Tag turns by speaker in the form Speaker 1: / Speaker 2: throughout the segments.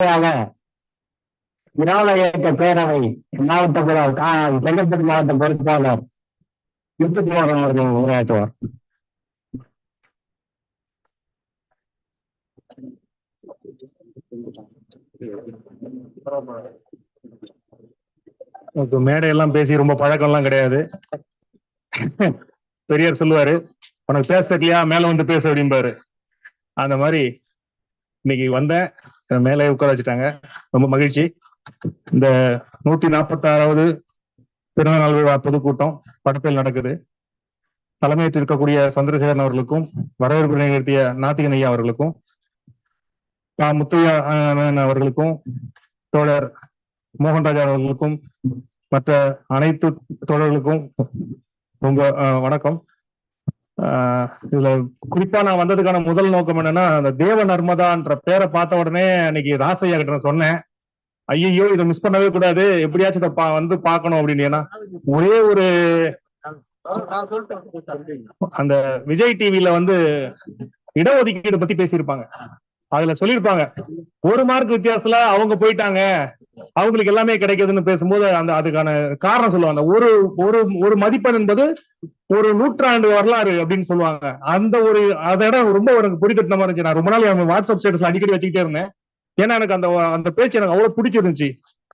Speaker 1: திராவிட பேரவை மாவட்ட செங்கல்பட்டு மாவட்ட பொறுப்பாளர் முத்துக்குமாரன் அவர்கள் உரையாற்றுவார்.
Speaker 2: மேடையெல்லாம் பேசி ரொம்ப பழக்கம்லாம் கிடையாது. பெரியார் சொல்லுவாரு உனக்கு பேச தெரியலையா? மேல வந்து பேச அப்படிம்பாரு. அந்த மாதிரி இன்னைக்கு வந்தேன் மேலே உட்கார வச்சுட்டாங்க. ரொம்ப மகிழ்ச்சி. இந்த நூத்தி நாற்பத்தி ஆறாவது பிறந்தநாள் விழா பொதுக்கூட்டம் படப்பில் நடக்குது. தலைமையேற்று இருக்கக்கூடிய சந்திரசேகரன் அவர்களுக்கும் வரவேற்பு நிகழ்த்திய நாத்திகன் ஐயா அவர்களுக்கும் தா முத்தையா அண்ணன் அவர்களுக்கும் தோழர் மோகன்ராஜா அவர்களுக்கும் மற்ற அனைத்து தோழர்களுக்கும் உங்க அஹ், வணக்கம். இதுல குறிப்பா நான் வந்ததுக்கான முதல் நோக்கம் என்னன்னா அந்த தேவ நர்மதான்ற பேரை பார்த்த உடனே அன்னைக்கு ராசையா கிட்ட நான் சொன்னேன். ஐயோ இதை மிஸ் பண்ணவே கூடாது. எப்படியாச்சும் இதை பா- வந்து பார்க்கணும் அப்படின்னு ஏன்னா ஒரே ஒரு அந்த விஜய் டிவில வந்து இடஒதுக்கீடு பத்தி பேசியிருப்பாங்க. அதுல சொல்லியிருப்பாங்க ஒரு மார்க் வித்தியாசத்துல அவங்க போயிட்டாங்க. அவங்களுக்கு எல்லாமே கிடைக்குதுன்னு பேசும்போது அந்த அதுக்கான காரணம் சொல்லுவாங்க. ஒரு ஒரு ஒரு மதிப்பெண் என்பது ஒரு நூற்றாண்டு வரலாறு அப்படின்னு சொல்லுவாங்க. அந்த ஒரு அதை இடம் ரொம்ப எனக்கு பிடித்திருந்த மாதிரி இருந்துச்சு. நான் ரொம்ப நாள் வாட்ஸ்அப் ஸ்டேட்டஸ்ல அடிக்கடி வச்சுக்கிட்டே இருந்தேன். ஏன்னா எனக்கு அந்த அந்த பேச்சு எனக்கு அவ்வளவு பிடிச்சிருந்துச்சு.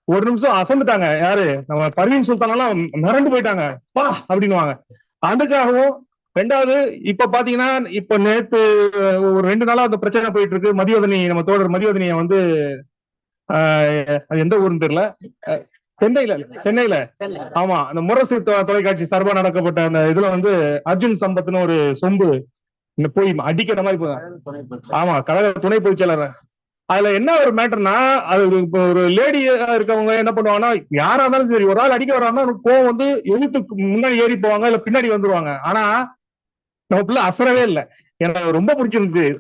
Speaker 2: ஒரு நிமிஷம் அசந்துட்டாங்க. யாரு? நம்ம பர்வீன் சுல்தானெல்லாம் மிரண்டு போயிட்டாங்க. பா! அப்படின்னுவாங்க. அதுக்காகவும் ரெண்டாவது இப்ப பாத்தீங்கன்னா இப்ப நேத்து ஒரு ரெண்டு நாளா அந்த பிரச்சனை போயிட்டு இருக்கு. மதியோதனி நம்ம தோழர் மதியோதனிய வந்து எந்த ஊருன்னு தெரியல. சென்னையில சென்னையில. ஆமா அந்த முரசு தொலைக்காட்சி சார்பா நடக்கப்பட்ட அந்த இதுல வந்து அர்ஜுன் சம்பத்னு ஒரு சொம்பு போய் அடிக்கிற மாதிரி போ- ஆமா கழக துணை பொதுச் செயலர். அதுல என்ன ஒரு மேட்டர்னா அது ஒரு- இப்ப ஒரு லேடி இருக்கவங்க என்ன பண்ணுவாங்கன்னா யாரா இருந்தாலும் சரி ஒரு ஆள் அடிக்க வர்றாங்கன்னா அவனுக்கு கோவம் வந்து எழுத்துக்கு முன்னாடி ஏறி போவாங்க இல்ல பின்னாடி வந்துருவாங்க. ஆனா நம்ம பிள்ளை அசரவே இல்லை. எனக்கு ரொம்ப பிடிச்சிருந்துச்சு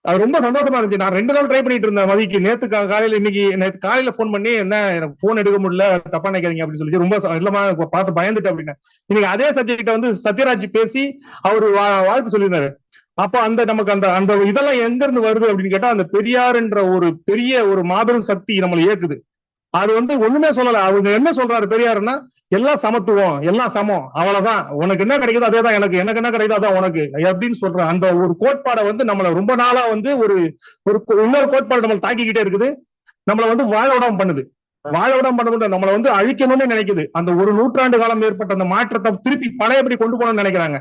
Speaker 2: அது ரொம்ப சந்தோஷமா இருந்துச்சு. நான் ரெண்டு நாள் ட்ரை பண்ணிட்டு இருந்தேன் மதிக்கு. நேத்து காலையில இன்னைக்கு நேற்று காலையில ஃபோன் பண்ணி என்ன எனக்கு போன் எடுக்க முடியல தப்பா நினைக்காதீங்க அப்படின்னு சொல்லி ரொம்ப இல்லமா பார்த்து பயந்துட்டு அப்படின்னு. இன்னைக்கு அதே சப்ஜெக்ட வந்து சத்யராஜ் பேசி அவர் வா- வாழ்த்து சொல்லியிருந்தாரு. அப்ப அந்த நமக்கு அந்த அந்த இதெல்லாம் எங்க இருந்து வருது அப்படின்னு கேட்டா அந்த பெரியாருன்ற ஒரு பெரிய ஒரு மாபெரும் சக்தி நம்மளை இயக்குது. அது வந்து ஒண்ணுமே சொல்லல. அவங்க என்ன சொல்றாரு பெரியாருன்னா எல்லாம் சமத்துவம் எல்லாம் சமம். அவ்வளவுதான். உனக்கு என்ன கிடைக்குதோ அதே தான் எனக்கு. எனக்கு என்ன கிடைக்குதோ அதான் உனக்கு. அப்படின்னு சொல்ற அந்த ஒரு கோட்பாடை வந்து நம்மள ரொம்ப நாளா வந்து ஒரு ஒரு இன்னொரு கோட்பாடு நம்மளை தாக்கிக்கிட்டே இருக்குது. நம்மளை வந்து வாழ விடாம பண்ணுது. வாழ விடாம பண்ண நம்மளை வந்து அழிக்கணும்னு நினைக்குது. அந்த ஒரு நூற்றாண்டு காலம் ஏற்பட்ட அந்த மாற்றத்தை திருப்பி பழையபடி கொண்டு போகணும்னு நினைக்கிறாங்க.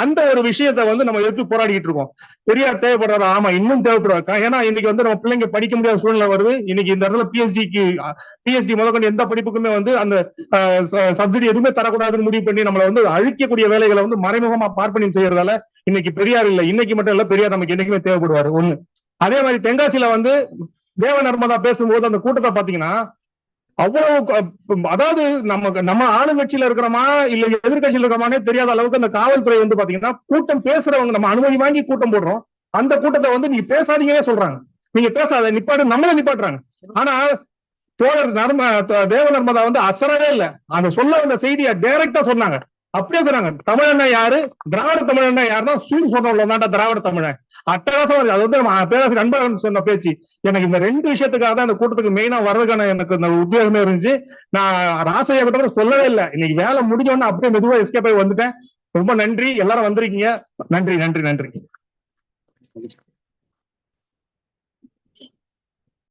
Speaker 2: அந்த ஒரு விஷயத்தை வந்து நம்ம எடுத்து போராடிட்டு இருக்கோம். பெரியார் தேவைப்படுறாரு? ஆமா இன்னும் தேவைப்படுறாரு. ஏன்னா இன்னைக்கு வந்து நம்ம பிள்ளைங்க படிக்க முடியாத சூழ்நிலை வருது. இன்னைக்கு இந்த இடத்துல பிஎஸ்டிக்கு பிஎஸ்டி முதற்கொண்டு எந்த படிப்புக்குமே வந்து அந்த சப்சிடி எதுவுமே தரக்கூடாதுன்னு முடிவு பண்ணி நம்மளை வந்து அழிக்கக்கூடிய வேலைகளை வந்து மறைமுகமா பார்ப்பனியம் செய்யறதால இன்னைக்கு பெரியார் இல்ல. இன்னைக்கு மட்டும் இல்ல பெரியார் நமக்கு என்னைக்குமே தேவைப்படுவாரு. ஒண்ணு. அதே மாதிரி தென்காசியில வந்து தேவ நர்மதா பேசும்போது அந்த கூட்டத்தை பாத்தீங்கன்னா அவ்வளவு அதாவது நம்ம நம்ம ஆளுங்கட்சியில இருக்கிறோமா இல்ல எதிர்கட்சியில இருக்கிறோமானே தெரியாத அளவுக்கு அந்த காவல்துறை வந்து பாத்தீங்கன்னா கூட்டம் பேசுறவங்க நம்ம அனுமதி வாங்கி கூட்டம் போடுறோம். அந்த கூட்டத்தை வந்து நீங்க பேசாதீங்கன்னே சொல்றாங்க. நீங்க பேசாத நிப்பாட்டு நம்மள நிப்பாட்டுறாங்க. ஆனா தோழர் நர்ம தேவ நர்மதா வந்து அசரவே இல்ல. அந்த சொல்ல வந்த செய்தியை டைரக்டா சொன்னாங்க. அப்படியே சொன்னாங்க. தமிழன்னா யாரு? திராவிட தமிழன்னா யாருன்னா சூர் சொன்னோம்ல தாண்டா திராவிட தமிழன். அட்டகாசம் அது வந்து நம்ம பேராசிரியர் அன்பழகன் சொன்ன பேச்சு. எனக்கு இந்த ரெண்டு விஷயத்துக்காக தான் இந்த கூட்டத்துக்கு மெயினா வர்றதுக்கான எனக்கு இந்த உத்வேகமே இருந்துச்சு. நான் ராசையா கிட்ட சொல்லவே இல்லை. இன்னைக்கு வேலை முடிஞ்ச உடனே அப்படியே மெதுவா எஸ்கேப் ஆகி வந்துட்டேன். ரொம்ப நன்றி. எல்லாரும் வந்திருக்கீங்க. நன்றி நன்றி நன்றி.